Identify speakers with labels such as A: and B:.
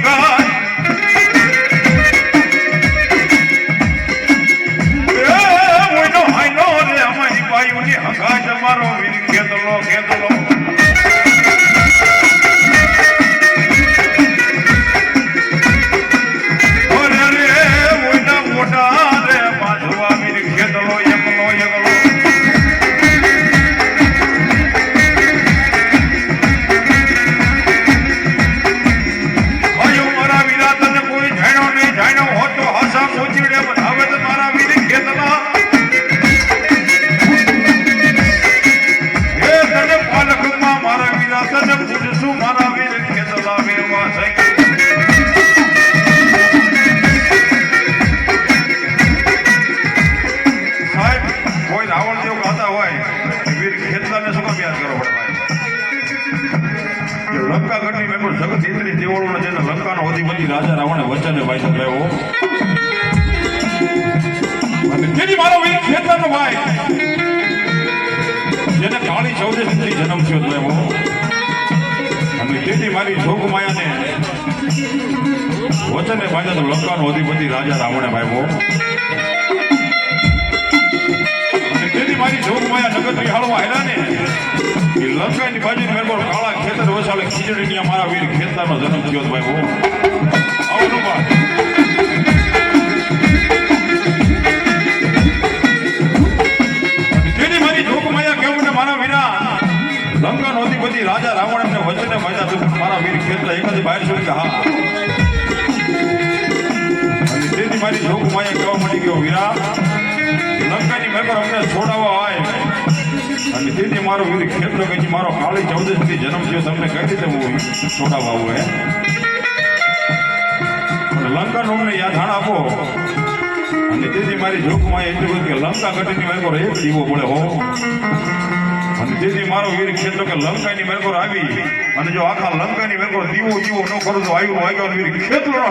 A: God. ઈશાને શું કામ યાદ કરો પણ ભાઈ લંકા ઘટની મેં પણ જગત એટલી દેવળો જેને લંકાનો અધિપતિ રાજા રાવણે વચને ભાઈ લેવો અને જેની મારો વીર ખેતરનો ભાઈ, જેને કાળી ચૌદશ સુધી જન્મ થયો લેવો અને તેથી મારી જોગ માયાને વચને ભાઈ લંકાનો અધિપતિ રાજા રાવણે ભાઈ વસાલે ખીચડીની અમારા વીર ખેતરનો જન્મ થયો ભાઈ કેવું નોતી બધી રાજા રાવણ ને વચને માજા તું મારા વીર ખેતર એકાદી બહાર છોડી કે હા તેની મારી જોગમાયા કહેવા મળી ગયો વીરા લંકાની મેકર અમને છોડાવવા મારો વીર ખેતર કે મારો કાળી ચૌદશથી જન્મ થયો, તમને કઈ રીતે હું છોડાવવું હે? લંકા અમને યાદ આપો. અને તેથી મારી જોખમાં એટલી બધું કે લંકા ઘટીની મેરકોર એક દીવો પડે હો. અને તેથી મારો વીર ક્ષેત્ર કે લંકાની મેરકોર આવી. અને જો આખા લંકાની મેરકોર દીવો જીવો ન કરું, તો આવ્યું આવ્યો વીર ખેતલો